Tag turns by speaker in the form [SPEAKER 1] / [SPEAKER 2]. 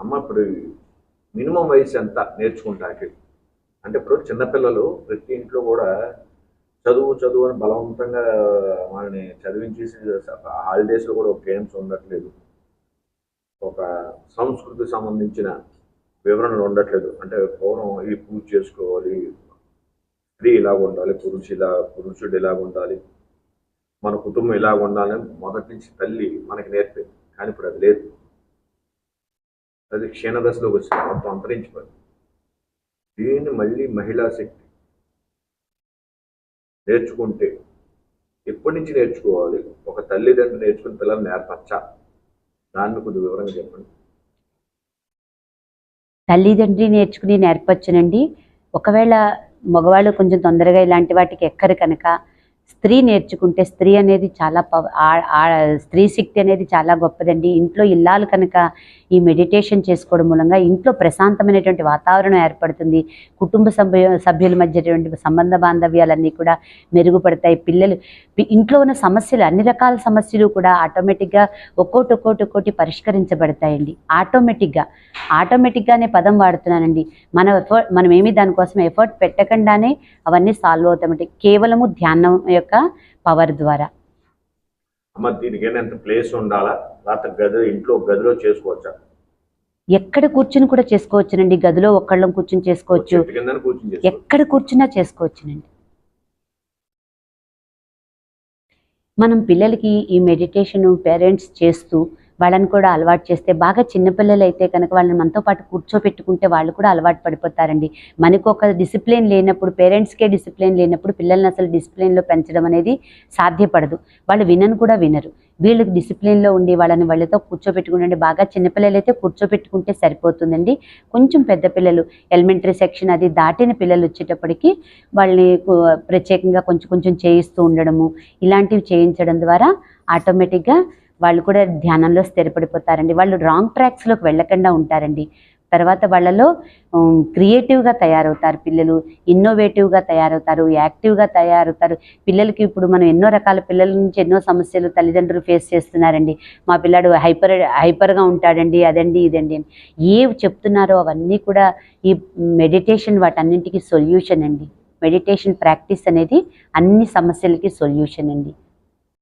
[SPEAKER 1] అమ్మ ఇప్పుడు మినిమం వయసు ఎంత నేర్చుకుంటాకి అంటే ఇప్పుడు చిన్నపిల్లలు ప్రతి ఇంట్లో కూడా చదువు చదువు అని బలవంతంగా వాళ్ళని చదివించేసి హాలిడేస్లో కూడా ఒక గేమ్స్ ఉండట్లేదు. ఒక సంస్కృతి సంబంధించిన వివరణలు ఉండట్లేదు. అంటే పూర్వం ఈ పూజ చేసుకోవాలి స్త్రీ ఇలాగ ఉండాలి పురుషు ఇలా పురుషుడు ఇలాగ ఉండాలి మన కుటుంబం ఇలాగ ఉండాలని మొదటి నుంచి తల్లి మనకి నేర్పింది కానీ ఇప్పుడు అది లేదు. అది క్షీణదశలోకి వచ్చింది. మొత్తం అంతరించిపోయింది. దీన్ని మళ్ళీ మహిళా శక్తి నేర్చుకుంటే ఎప్పటి నుంచి నేర్చుకోవాలి? ఒక తల్లిదండ్రులు నేర్చుకుని పిల్లలు నేర్పచ్చా? దాన్ని కొద్ది వివరంగా చెప్పండి.
[SPEAKER 2] తల్లిదండ్రి నేర్చుకుని నేర్పచ్చునండి. ఒకవేళ మగవాళ్ళు కొంచెం తొందరగా ఇలాంటి వాటికి ఎక్కరు కనుక స్త్రీ నేర్చుకుంటే స్త్రీ అనేది చాలా పవ స్త్రీ శక్తి అనేది చాలా గొప్పదండి. ఇంట్లో ఇల్లాలు కనుక ఈ మెడిటేషన్ చేసుకోవడం మూలంగా ఇంట్లో ప్రశాంతమైనటువంటి వాతావరణం ఏర్పడుతుంది. కుటుంబ సభ్యు సభ్యుల మధ్యటువంటి సంబంధ బాంధవ్యాలన్నీ కూడా మెరుగుపడతాయి. పిల్లలు ఇంట్లో ఉన్న సమస్యలు అన్ని రకాల సమస్యలు కూడా ఆటోమేటిక్గా ఒక్కోటి ఒక్కోటి ఒక్కోటి పరిష్కరించబడతాయండి. ఆటోమేటిక్గా ఆటోమేటిక్గా అనే పదం వాడుతున్నానండి. మన ఎఫర్ట్ మనం ఏమి దానికోసం ఎఫర్ట్ పెట్టకుండానే అవన్నీ సాల్వ్ అవుతామంటే కేవలము ధ్యానం యొక్క పవర్ ద్వారా.
[SPEAKER 1] అమ్మ దీనికి ఎంత ప్లేస్ ఉండాలా? లేకపోతే గది ఇంట్లో గదిలో చేసుకోవచ్చా?
[SPEAKER 2] ఎక్కడ కూర్చుని కూడా చేసుకోవచ్చునండి. గదిలో ఒక్కళ్ళం కూర్చుని చేసుకోవచ్చు. ఎక్కడ కూర్చున్నా చేసుకోవచ్చునండి. మనం పిల్లలకి ఈ మెడిటేషన్ పేరెంట్స్ చేస్తూ వాళ్ళని కూడా అలవాటు చేస్తే బాగా చిన్నపిల్లలు అయితే కనుక వాళ్ళని మనతో పాటు కూర్చోపెట్టుకుంటే వాళ్ళు కూడా అలవాటు పడిపోతారండి. మనకు ఒక డిసిప్లిన్ లేనప్పుడు పేరెంట్స్కే డిసిప్లిన్ లేనప్పుడు పిల్లల్ని అసలు డిసిప్లిన్లో పెంచడం అనేది సాధ్యపడదు. వాళ్ళు వినను కూడా వినరు. వీళ్ళకి డిసిప్లిన్లో ఉండి వాళ్ళని వాళ్ళతో కూర్చోపెట్టుకుంటే బాగా చిన్నపిల్లలు అయితే కూర్చోపెట్టుకుంటే సరిపోతుందండి. కొంచెం పెద్ద పిల్లలు ఎలిమెంటరీ సెక్షన్ అది దాటిన పిల్లలు వచ్చేటప్పటికి వాళ్ళని ప్రత్యేకంగా కొంచెం కొంచెం చేయిస్తూ ఉండడము ఇలాంటివి చేయించడం ద్వారా ఆటోమేటిక్గా వాళ్ళు కూడా ధ్యానంలో స్థిరపడిపోతారండి. వాళ్ళు రాంగ్ ట్రాక్స్లోకి వెళ్ళకుండా ఉంటారండి. తర్వాత వాళ్ళలో క్రియేటివ్గా తయారవుతారు పిల్లలు ఇన్నోవేటివ్గా తయారవుతారు యాక్టివ్గా తయారవుతారు. పిల్లలకి ఇప్పుడు మనం ఎన్నో రకాల పిల్లల నుంచి ఎన్నో సమస్యలు తల్లిదండ్రులు ఫేస్ చేస్తున్నారండి. మా పిల్లాడు హైపర్ హైపర్గా ఉంటాడండి అదండి ఇదండి అని. ఏవి చెప్తున్నారో అవన్నీ కూడా ఈ మెడిటేషన్ వాటన్నింటికి సొల్యూషన్ అండి. మెడిటేషన్ ప్రాక్టీస్ అనేది అన్ని సమస్యలకి సొల్యూషన్ అండి.